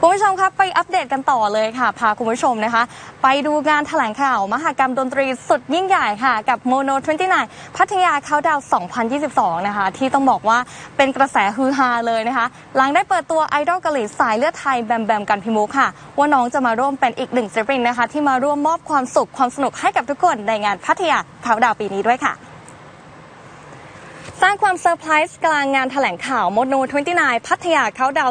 คุณผู้ชมครับไปอัปเดตกันต่อเลยค่ะ พาคุณผู้ชมนะคะ ไปดูงานแถลงข่าวมหกรรมดนตรีสุดยิ่งใหญ่ค่ะ กับ Mono 29พัทยาเขาดาว 2022 นะคะ ที่ต้องบอกว่าเป็นกระแสฮือฮาเลยนะคะ หลังได้เปิดตัวไอดอลเกาหลีสายเลือดไทยแบมแบมกันพิมุกค่ะ ว่าน้องจะมาร่วมเป็นอีกหนึ่งศิลปินนะคะ ที่มาร่วมมอบความสุขความสนุกให้กับทุกคนในงานพัทยาเขาดาวปีนี้ด้วยค่ะสร้างความเซอร์ไพรส์กลางงานแถลงข่าวโมโน29 พัทยาเขาดาว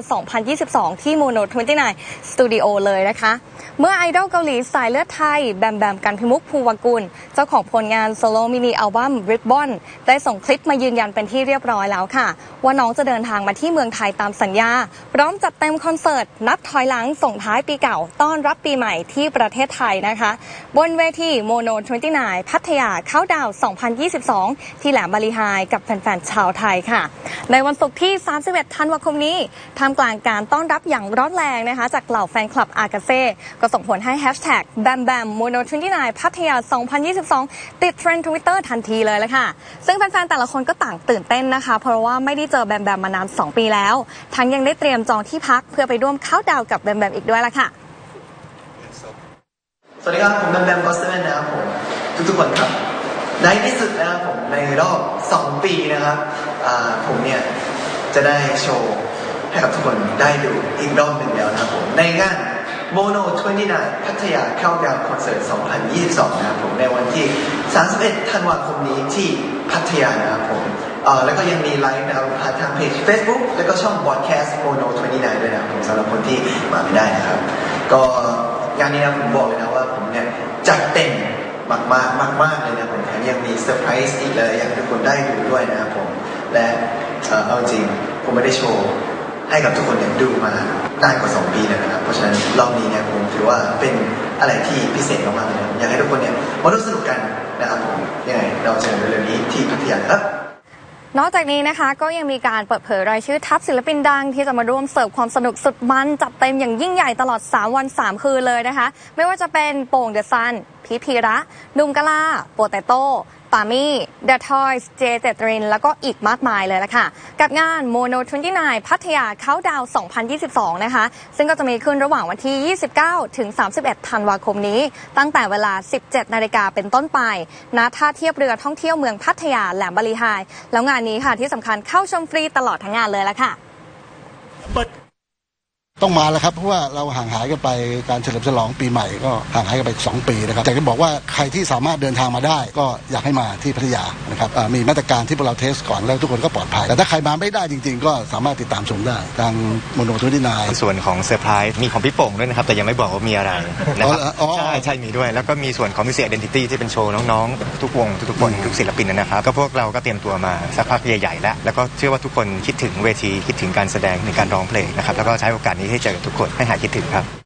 2022 ที่โมโน29 สตูดิโอเลยนะคะ เมื่อไอดอลเกาหลีสายเลือดไทย แบมแบมกันพิมุกภูวกุล เจ้าของผลงานโซโลมินิอัลบั้ม Ribbon ได้ส่งคลิปมายืนยันเป็นที่เรียบร้อยแล้วค่ะ ว่าน้องจะเดินทางมาที่เมืองไทยตามสัญญา พร้อมจัดเต็มคอนเสิร์ต นับถอยหลังส่งท้ายปีเก่า ต้อนรับปีใหม่ที่ประเทศไทยนะคะ บนเวทีโมโน29 พัทยาเข้าดาว 2022 ที่แหลมบาลีไฮกับแฟนๆ ชาวไทยค่ะ ในวันศุกร์ที่ 31 ธันวาคมนี้ท่ามกลางการต้อนรับอย่างร้อนแรงนะคะ จากเหล่าแฟนคลับอากาเซ่ก็ส่งผลให้แฮชแท็กแบมแบมโมโน29พัทยา 2022 ติดเทรนด์ทวิตเตอร์ทันทีเลยละค่ะ ซึ่งแฟนๆ แต่ละคนก็ต่างตื่นเต้นนะคะ เพราะว่าไม่ได้เจอแบมแบมมานาน 2 ปีแล้ว ทั้งยังได้เตรียมจองที่พักเพื่อไปร่วมเข้าดาวกับแบมแบมอีกด้วยละค่ะสวัสดีครับผมแบมแบมกอสเซนนะครับผมทุกๆคนครับ ในที่สุดนะครับผมในรอบ 2 ปีนะครับผมเนี่ยจะได้โชว์ให้กับทุกคนได้ดูอีกรอบหนึ่งแล้วนะครับผมในงาน Mono 29พัทยาเข้าดาวคอนเสิร์ต 2022 นะครับผมในวันที่ 31 ธันวาคมนี้ที่พัทยานะครับผมแล้วก็ยังมีไลฟ์นะครับผ่านทางเพจ Facebook แล้วก็ช่อง Broadcast Mono 29ด้วยนะครับผมสำหรับคนที่มาไม่ได้นะครับ ก็งานนี้นะผมบอกเลยนะว่าผมเนี่ยจัดเต็ม มากมากมากมากเลยนะผมแถมยังมีเซอร์ไพรส์อีกเลยอยากให้ทุกคนได้ดูด้วยนะครับผม และเออเอาจริงผมไม่ได้โชว์ให้กับทุกคนเนี่ยดูมานานกว่า 2 ปีแล้วนะครับ เพราะฉะนั้นรอบนี้เนี่ยผมถือว่าเป็นอะไรที่พิเศษมากๆเลยนะอยากให้ทุกคนเนี่ยมาร่วมสนุกกันนะครับผมยังไงเราเจอกันเร็วๆนี้ที่พัทยานะครับนอกจากนี้นะคะก็ยังมีการเปิดเผยรายชื่อทัพศิลปินดัง ที่จะมาร่วมเสิร์ฟความสนุกสุดมัน จัดเต็มอย่างยิ่งใหญ่ตลอด 3 วัน 3 คืนเลยนะคะ ไม่ว่าจะเป็นโป่งเดอะซัน พีพีระ ดุมกะลาโปเตโต้ปามี่เดอะทอยส์เจเจตริน แล้วก็อีกมากมายเลยละค่ะ กับงานโมโน29พัทยาเขาดาว 2022 นะคะ ซึ่งก็จะมีขึ้นระหว่างวันที่ 29 ถึง 31 ธันวาคมนี้ ตั้งแต่เวลา 17 นาฬิกาเป็นต้นไปณท่าเทียบเรือท่องเที่ยวเมืองพัทยาแหลมบาลีไฮแล้วงานนี้ค่ะที่สำคัญเข้าชมฟรีตลอดทั้งงานเลยละค่ะ ต้องมาแล้วครับเพราะว่าเราห่างหายกันไปการเฉลิมฉลองปีใหม่ก็ห่างหายกันไป 2 ปีนะครับแต่จะบอกว่าใครที่สามารถเดินทางมาได้ ก็อยากให้มาที่พัทยานะครับอ่ามีมาตรการที่พวกเราเทสก่อนแล้วทุกคนก็ปลอดภัยแต่ถ้าใครมาไม่ได้จริง ๆ ก็สามารถติดตามชมได้ทางโมโนทุนที่นายส่วนของเซอร์ไพรส์มีของพี่โป่งด้วยนะครับแต่ยังไม่บอกว่ามีอะไรนะครับอ๋ออ๋อใช่ใช่มีด้วย แล้วก็มีส่วนของมิวสิกไอเดนติตี้ที่เป็นโชว์น้องๆทุกวงทุกๆคนทุกศิลปินนะครับก็พวกเราก็เตรียมตัวมาสักพักใหญ่ๆแล้วแล้วก็เชื่อว่าทุกคนคิดถึงเวทีคิดถึงการแสดงในการร้องเพลงนะครับแล้วก็ใช้โอกาสนี้ให้เจอกับทุกคนให้หายคิดถึงครับ